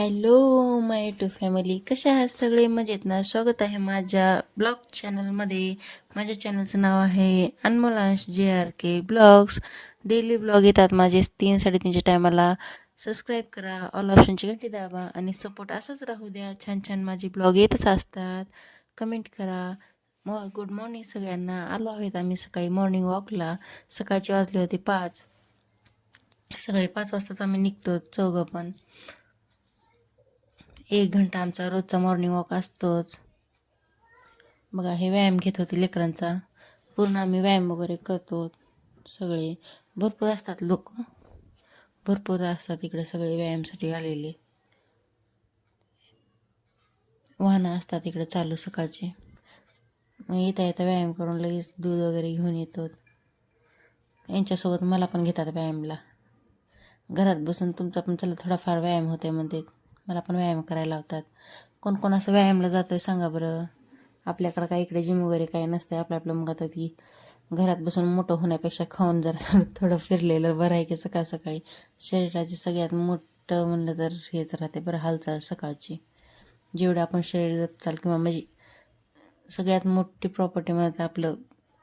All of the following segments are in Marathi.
हॅलो माय टू फॅमिली कशा आहात? सगळे मजेत ना? स्वागत आहे माझ्या ब्लॉग चॅनलमध्ये माझ्या चॅनलचं नाव आहे Anmolansh J R K blogs daily blog येतात माझे तीन साडेतीनच्या टायमाला सबस्क्राईब करा ऑल ऑप्शनची घंटी दाबा आणि सपोर्ट असाच राहू द्या. छान छान माझे ब्लॉग येतच असतात. कमेंट करा. मॉ गुड मॉर्निंग सगळ्यांना. आलो आहेत आम्ही सकाळी मॉर्निंग वॉकला सकाळची वाजले होते पाच. सकाळी पाच वाजताच आम्ही निघतो चौघं पण. एक घंटा आमचा रोजचा मॉर्निंग वॉक असतोच. बघा हे व्यायाम घेत होते लेकरांचा. पूर्ण आम्ही व्यायाम वगैरे करतो सगळे. भरपूर असतात लोक. भरपूर असतात इकडे सगळे व्यायामसाठी आलेले. वाहनं असतात इकडे चालू सकाळचे. मग येता येता व्यायाम करून लगेच दूध वगैरे घेऊन येतो. यांच्यासोबत मला पण घेतात व्यायामला. घरात बसून तुमचा पण चला थोडाफार व्यायाम होते म्हणते मला पण व्यायाम करायला लावतात. कोण कोण असं व्यायामला जातं आहे सांगा बरं. आपल्याकडं काय इकडे जिम वगैरे काही आहे आपलं आपलं मग आता ती घरात बसून मोठं होण्यापेक्षा खाऊन जरा थोडं फिरलेलं बरं आहे की सकाळ सकाळी. शरीराची सगळ्यात मोठं म्हणलं तर हेच राहते बरं हालचाल सकाळची. जेवढं आपण शरीर जपचाल किंवा म्हणजे सगळ्यात मोठी प्रॉपर्टी म्हणजे आपलं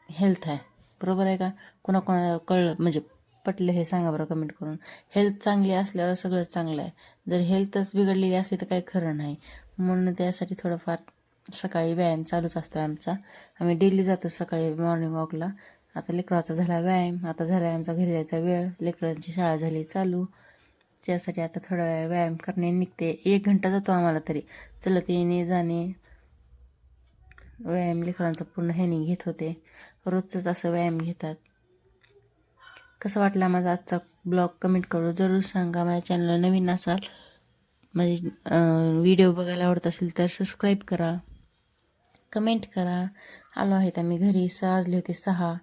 हेल्थ आहे. बरोबर आहे का? कोणाकोणाला कळलं म्हणजे पटलं हे सांगा बरं कमेंट करून. हेल्थ चांगली असल्यावर सगळंच चांगलं आहे. जर हेल्थच बिघडलेली असली तर काही खरं नाही. म्हणून त्यासाठी थोडंफार सकाळी व्यायाम चालूच असतो आमचा. आम्ही डेली जातो सकाळी मॉर्निंग वॉकला आता लेकराचा झाला व्यायाम. आता झाला आहे आमचा घरी जायचा वेळ. लेकरांची शाळा झाली चालू. त्यासाठी आता थोडा वेळ व्यायाम करणे निघते. एक घंटा जातो आम्हाला तरी. चलत येणे जाणे. व्यायाम लेकरांचा पूर्ण ह्यानी घेत होते. रोजचंच असं व्यायाम घेतात. कसं वाटला माझा आजचा ब्लॉग? कमेंट करू जरूर सांगा. माझ्या चॅनलला नवीन असाल म्हणजे, माझे व्हिडिओ बघायला आवडत असेल तर सबस्क्राईब करा. कमेंट करा. आलो आहेत आम्ही घरी. सहा वाजले होते सहा.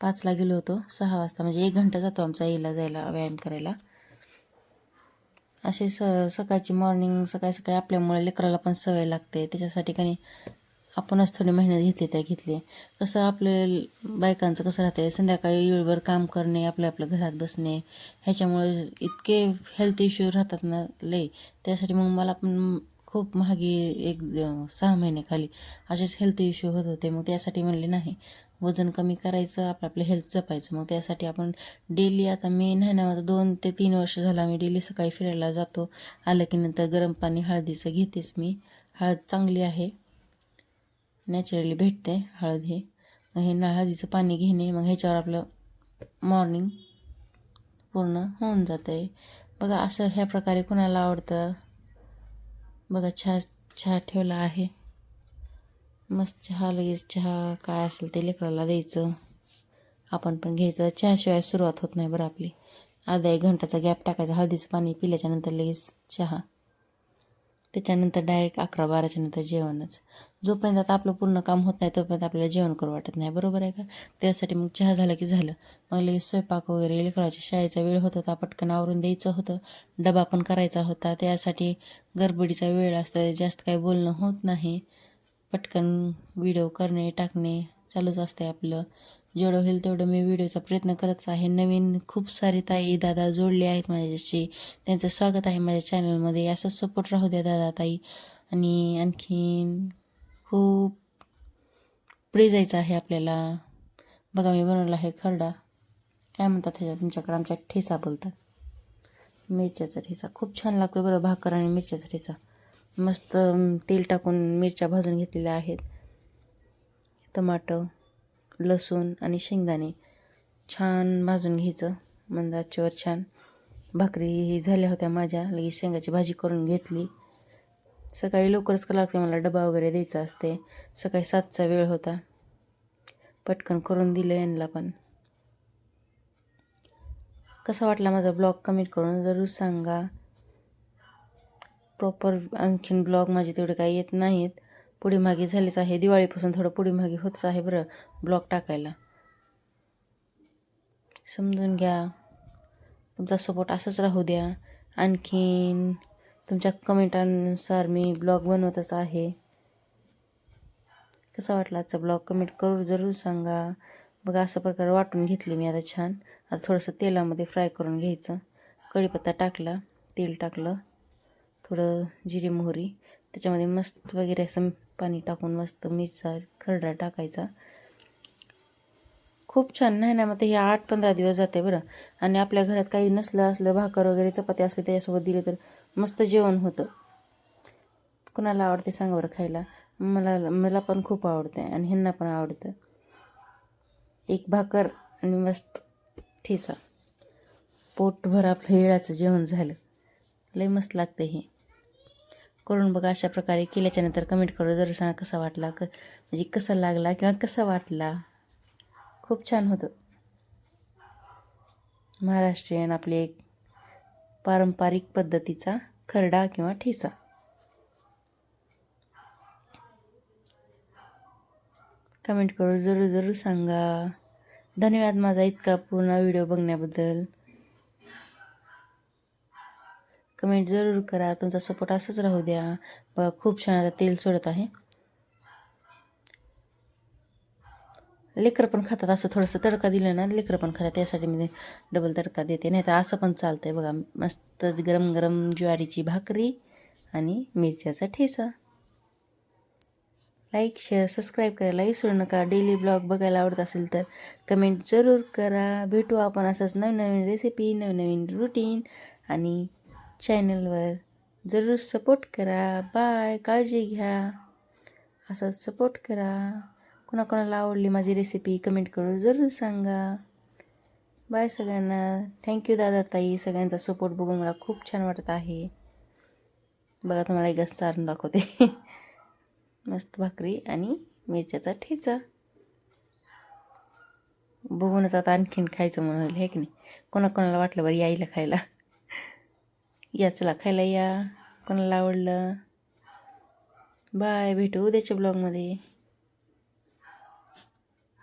पाचला गेलो होतो. सहा वाजता म्हणजे एक घंटा जातो आमचा यायला जायला व्यायाम करायला. असे स सकाळची मॉर्निंग सकाळी सकाळी आपल्यामुळे लेकराला पण सवय लागते. त्याच्यासाठी काही आपणच थोडी मेहनत घेतली त्या घेतली. कसं आपल्या बायकांचं कसं राहते संध्याकाळी वेळभर काम करणे आपल्या आपल्या घरात बसणे ह्याच्यामुळे इतके हेल्थ इश्यू राहतात ना लई. त्यासाठी मग मला पण खूप महागे एक सहा महिने खाली असेच हेल्थ इश्यू होत होते. मग त्यासाठी म्हणले नाही वजन कमी करायचं आपलं आपलं हेल्थ जपायचं. मग त्यासाठी आपण डेली आता मी नाही ना माझं दोन ते तीन वर्ष झालं आम्ही डेली सकाळी फिरायला जातो. आलं की नंतर गरम पाणी हळदीचं घेतेच मी. हळद चांगली आहे. नॅचरली भेटते हळद हे. मग हे ना हळदीचं पाणी घेणे मग ह्याच्यावर आपलं मॉर्निंग पूर्ण होऊन जातं आहे बघा असं ह्या प्रकारे कुणाला आवडतं? बघा चहा चहा ठेवला आहे. मस्त चहा लगेच चहा काय असेल ते लेकराला द्यायचं. आपण पण घ्यायचं. चहाशिवाय सुरुवात होत नाही बरं आपली. अर्धा एक घंटाचा गॅप टाकायचा. हळदीचं पाणी पिल्याच्यानंतर लगेच चहा. त्याच्यानंतर डायरेक्ट अकरा बाराच्या नंतर जेवणच. जोपर्यंत आता आपलं पूर्ण काम होत नाही तोपर्यंत आपल्याला जेवण करू वाटत नाही. बरोबर आहे का? त्यासाठी मग चहा झाला की झालं. मग लगेच स्वयंपाक वगैरे लेकराच्या शाळेचा वेळ होत होता पटकन आवरून द्यायचं होतं. डबा पण करायचा होता. त्यासाठी गडबडीचा वेळ असतो जास्त काही बोलणं होत नाही. पटकन व्हिडिओ करणे टाकणे चालूच असते आपलं. जेवढं होईल तेवढं मी व्हिडिओचा प्रयत्न करतच आहे. नवीन खूप सारे ताई दादा जोडले आहेत माझ्याशी. त्यांचं स्वागत आहे माझ्या चॅनलमध्ये. असंच सपोर्ट राहू द्या दादा ताई. आणि आणखीन खूप पुढे जायचं आहे आपल्याला. बघा मी बनवला आहे खरडा. काय म्हणतात ह्याच्या तुमच्याकडं आमच्या ठेसा बोलतात. मिरच्याचा ठेसा. खूप छान लागतो बरं भाकर आणि मिरच्याचा ठेसा. मस्त तेल टाकून मिरच्या भाजून घेतलेल्या आहेत. टमाटं. लसूण आणि शेंगदाणे छान भाजून घ्यायचं. मंदाच्यावर छान. भाकरी झाल्या होत्या माझ्या. लगेच शेंगाची भाजी करून घेतली. सकाळी लवकरच का लागते मला डबा वगैरे द्यायचा असते. सकाळी सातचा वेळ होता. पटकन करून दिलं यांना पण. कसा वाटला माझा ब्लॉग कमेंट करून जरूर सांगा. प्रॉपर आणखीन ब्लॉग माझे तेवढे काही येत नाहीत. पुढे मागे झालीच आहे. दिवाळीपासून थोडं पुढे मागे होतच आहे बरं. ब्लॉग टाकायला. समजून घ्या. तुमचा सपोर्ट असंच राहू द्या. आणखीन तुमच्या कमेंटानुसार मी ब्लॉग बनवतच आहे. कसा वाटला आजचा ब्लॉग कमेंट करू जरूर सांगा. बघा असा प्रकारे वाटून घेतली मी आता छान. आता थोडंसं तेलामध्ये फ्राय करून घ्यायचं. कढीपत्ता टाकला. तेल टाकलं. थोडं जिरे मोहरी. त्याच्यामध्ये मस्त वगैरे असं पाणी टाकून मस्त मिरचा खरडा टाकायचा. खूप छान नाही ना मग ते हे आठ पंधरा दिवस जाते बरं. आणि आपल्या घरात काही नसलं असलं भाकर वगैरे चपाती असले त्याच्यासोबत दिले तर मस्त जेवण होतं. कुणाला आवडते सांगा बरं खायला. मला मला पण खूप आवडते आणि ह्यांना पण आवडतं. एक भाकर आणि मस्त ठेचा. पोटभर आपलं हिळाचं जेवण झालं. लय मस्त लागतं हे. करून बघा अशा प्रकारे केल्याच्यानंतर कमेंट करू. जर सांगा कसा वाटला क म्हणजे कसा लागला किंवा कसा वाटला? खूप छान होतं. महाराष्ट्रीयन आपले एक पारंपरिक पद्धतीचा खरडा किंवा ठेचा. कमेंट करू. जरूर जरूर सांगा. धन्यवाद माझा इतका पूर्ण व्हिडिओ बघण्याबद्दल. कमेंट जरूर करा. तुमचा सपोर्ट असंच राहू द्या. बघा खूप छान आता तेल सोडत आहे. लेकरं पण खातात असं थोडंसं तडका दिलं ना लेकरं पण खातात त्यासाठी मी डबल तडका देते. नाही तर असं पण चालतं आहे बघा मस्त गरम गरम ज्वारीची भाकरी आणि मिरच्याचा ठेचा. लाईक शेअर सबस्क्राईब करायला विसरू नका. डेली ब्लॉग बघायला आवडत असेल तर कमेंट जरूर करा. भेटू आपण असंच नवीन नवीन रेसिपी नवीन नवीन रुटीन आणि चॅनलवर जरूर सपोर्ट करा. बाय. काळजी घ्या. असंच सपोर्ट करा. कोणाकोणाला आवडली माझी रेसिपी कमेंट करून जरूर सांगा. बाय सगळ्यांना. थँक्यू दादा ताई सगळ्यांचा सपोर्ट बघून मला खूप छान वाटत आहे. बघा तुम्हाला एक चारून दाखवते. मस्त भाकरी आणि मिरच्याचा ठेचा. बघूनच आता आणखीन खायचं म्हणून होईल हे की नाही? कोणाकोणाला वाटलं बरं यायला खायला? याचला खायला या. कोणाला आवडलं? बाय भेटू उद्याच्या ब्लॉगमध्ये